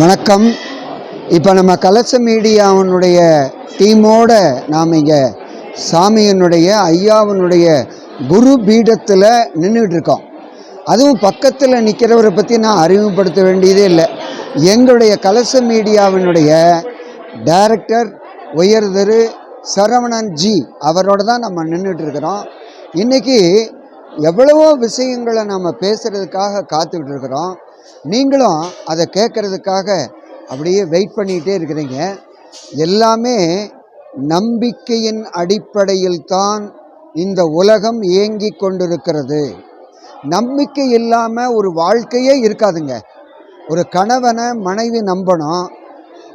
வணக்கம். இப்போ நம்ம கலச மீடியாவினுடைய டீமோட நாம் இங்கே சாமியினுடைய ஐயாவினுடைய குரு பீடத்தில் நின்றுட்டு இருக்கோம் அதுவும் பக்கத்தில் நிற்கிறவரை பற்றி நான் அறிமுகப்படுத்த வேண்டியதே இல்லை. எங்களுடைய கலச மீடியாவினுடைய டைரக்டர் உயர்தரு சரவணன் ஜி அவரோட தான் நம்ம நின்றுட்டு இருக்கிறோம் இன்றைக்கி எவ்வளவோ விஷயங்களை நம்ம பேசுகிறதுக்காக காத்துக்கிட்டு இருக்கிறோம் நீங்களும் அதை கேட்குறதுக்காக அப்படியே வெயிட் பண்ணிகிட்டே இருக்கிறீங்க. எல்லாமே நம்பிக்கையின் அடிப்படையில் தான் இந்த உலகம் இயங்கி கொண்டிருக்கிறது. நம்பிக்கை இல்லாமல் ஒரு வாழ்க்கையே இருக்காதுங்க. ஒரு கணவனை மனைவி நம்பணும்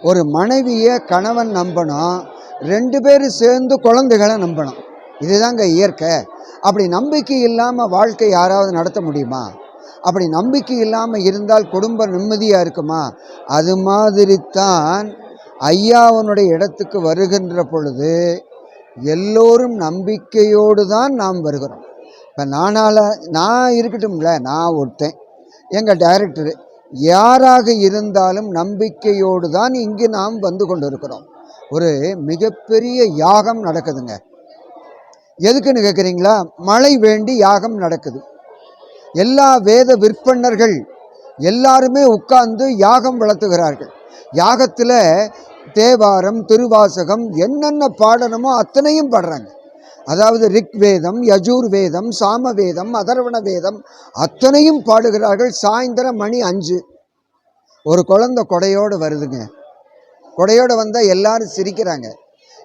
ஒரு மனைவியை கணவன் நம்பணும் ரெண்டு பேரும் சேர்ந்து குழந்தைகளை நம்பணும் இதுதாங்க இயற்கை. அப்படி நம்பிக்கை இல்லாமல் வாழ்க்கை யாராவது நடத்த முடியுமா? அப்படி நம்பிக்கை இல்லாமல் இருந்தால் குடும்பம் நிம்மதியாக இருக்குமா? அது மாதிரி தான் ஐயாவனுடைய இடத்துக்கு வருகின்ற பொழுது எல்லோரும் நம்பிக்கையோடு தான் நாம் வருகிறோம். இப்போ நானால் நான் இருக்கட்டும்ல நான் ஒருத்தன் எங்கள் டைரக்டர் யாராக இருந்தாலும் நம்பிக்கையோடு தான் இங்கு நாம் வந்து கொண்டு இருக்கிறோம் ஒரு மிகப்பெரிய யாகம் நடக்குதுங்க. எதுக்குன்னு கேட்குறீங்களா மழை வேண்டி யாகம் நடக்குது. எல்லா வேத விற்பன்னர்கள் எல்லாருமே உட்கார்ந்து யாகம் வளர்த்துகிறார்கள். யாகத்தில் தேவாரம் திருவாசகம் என்னென்ன பாடணுமோ அத்தனையும் பாடுறாங்க. அதாவது ரிக்வேதம் யஜூர் வேதம் அதர்வண வேதம் அத்தனையும் பாடுகிறார்கள். சாயந்தரம் மணி அஞ்சு. ஒரு குழந்தை கொடையோடு வருதுங்க. கொடையோடு வந்தால் எல்லாரும் சிரிக்கிறாங்க.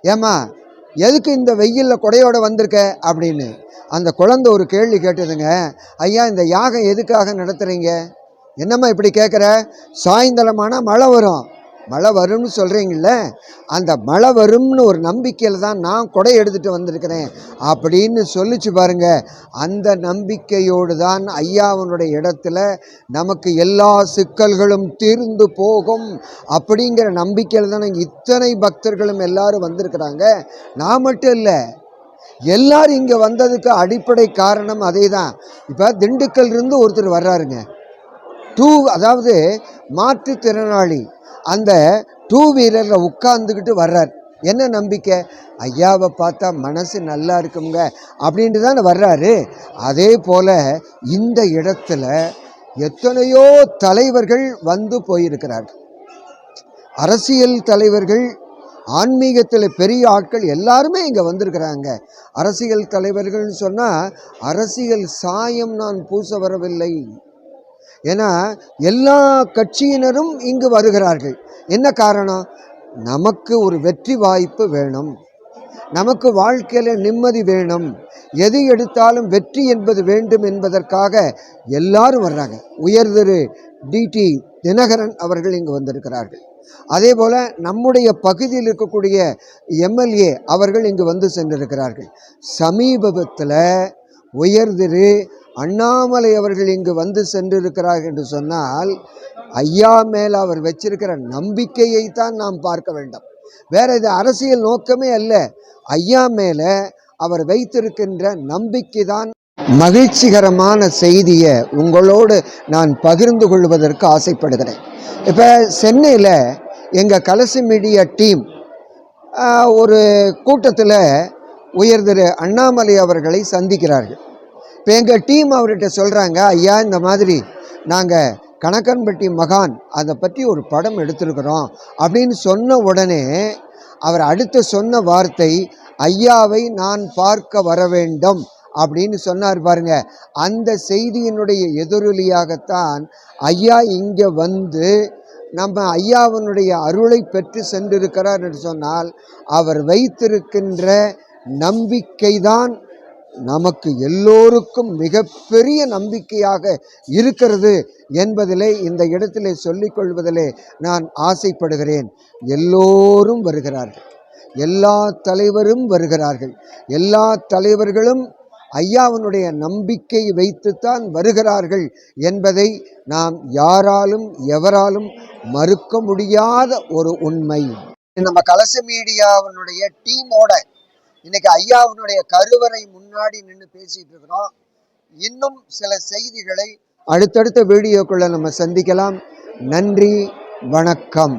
ஏம்மா எதுக்கு இந்த வெயிலில் கொடையோடு வந்திருக்க? அப்படின்னு. அந்த குழந்தை ஒரு கேள்வி கேட்டதுங்க. ஐயா இந்த யாகம் எதுக்காக நடத்துகிறீங்க என்னம்மா இப்படி கேட்குற சாயந்தரமான மழை வரும். மழை வரும்னு சொல்கிறீங்கள அந்த மழை வரும்னு ஒரு நம்பிக்கையில் தான் நான் கொடை எடுத்துகிட்டு வந்திருக்கிறேன். அப்படின்னு சொல்லிச்சு பாருங்க. அந்த நம்பிக்கையோடு தான் ஐயாவனுடைய இடத்துல நமக்கு எல்லா சிக்கல்களும் தீர்ந்து போகும் அப்படிங்கிற நம்பிக்கையில் தான் இத்தனை பக்தர்களும் எல்லாரும் வந்திருக்கிறாங்க. நான் மட்டும் இல்லை எல்லாரும் இங்கே வந்ததுக்கு அடிப்படை காரணம் அதே தான் இப்போ திண்டுக்கல் இருந்து ஒருத்தர் வர்றாருங்க. டூ அதாவது மாற்றுத்திறனாளி. அந்த டூ வீலரில் உட்காந்துக்கிட்டு வர்றார். என்ன நம்பிக்கை? ஐயாவை பார்த்தா மனசு நல்லா இருக்குங்க அப்படின்ட்டு தானே வர்றாரு. அதே போல் இந்த இடத்துல எத்தனையோ தலைவர்கள் வந்து போயிருக்கிறார்கள் அரசியல் தலைவர்கள் ஆன்மீகத்தில் பெரிய ஆட்கள் எல்லாருமே இங்கே வந்திருக்கிறாங்க. அரசியல் தலைவர்கள்னு சொன்னால் அரசியல் சாயம் நான் பூச வரவில்லை. ஏன்னா எல்லா கட்சியினரும் இங்கு வருகிறார்கள். என்ன காரணம்? நமக்கு ஒரு வெற்றி வாய்ப்பு வேணும். நமக்கு வாழ்க்கையில் நிம்மதி வேணும். எது எடுத்தாலும் வெற்றி என்பது வேண்டும் என்பதற்காக எல்லாரும் வர்றாங்க. உயர்திரு டிடி தினகரன் அவர்கள் இங்கு வந்திருக்கிறார்கள். அதே போல் நம்முடைய பகுதியில் இருக்கக்கூடிய எம்எல்ஏ அவர்கள் இங்கு வந்து சென்றிருக்கிறார்கள். சமீபத்தில் உயர்திரு அண்ணாமலை அவர்கள் இங்கு வந்து சென்றிருக்கிறார்கள் என்று சொன்னால் ஐயா மேல் அவர் வச்சிருக்கிற நம்பிக்கையை தான் நாம் பார்க்க வேண்டும். வேற இது அரசியல் நோக்கமே அல்ல. ஐயா மேலே அவர் வைத்திருக்கின்ற நம்பிக்கை தான் மகிழ்ச்சிகரமான செய்தியை உங்களோடு நான் பகிர்ந்து கொள்வதற்கு ஆசைப்படுகிறேன். இப்போ சென்னையில் எங்கள் கலசி மீடியா டீம் ஒரு கூட்டத்தில் உயர்திரு அண்ணாமலை அவர்களை சந்திக்கிறார்கள். இப்போ எங்கள் டீம் அவர்கிட்ட சொல்கிறாங்க ஐயா இந்த மாதிரி நாங்கள் கணக்கன்பட்டி மகான் அதை பற்றி ஒரு படம் எடுத்திருக்கிறோம். அப்படின்னு சொன்ன உடனே அவர் அடுத்து சொன்ன வார்த்தை ஐயாவை நான் பார்க்க வர வேண்டும். அப்படின்னு சொன்னார் பாருங்க. அந்த செய்தியினுடைய எதிரொலியாகத்தான் ஐயா இங்கே வந்து நம்ம ஐயாவினுடைய அருளை பெற்று சென்றிருக்கிறார் என்று சொன்னால் அவர் வைத்திருக்கின்ற நம்பிக்கைதான் நமக்கு எல்லோருக்கும் மிகப்பெரிய நம்பிக்கையாக இருக்கிறது என்பதிலே இந்த இடத்திலே சொல்லிக்கொள்வதிலே நான் ஆசைப்படுகிறேன். எல்லோரும் வருகிறார்கள். எல்லா தலைவரும் வருகிறார்கள். எல்லா தலைவர்களும் ஐயாவினுடைய நம்பிக்கை வைத்துத்தான் வருகிறார்கள் என்பதை நாம் யாராலும் எவராலும் மறுக்க முடியாத ஒரு உண்மை. நம்ம கலச மீடியாவினுடைய டீமோட இன்னைக்கு ஐயாவினுடைய கருவறை முன்னாடி நின்று பேசிட்டு இருக்கிறோம். இன்னும் சில செய்திகளை அடுத்தடுத்த வீடியோக்குள்ள நம்ம சந்திக்கலாம். நன்றி வணக்கம்.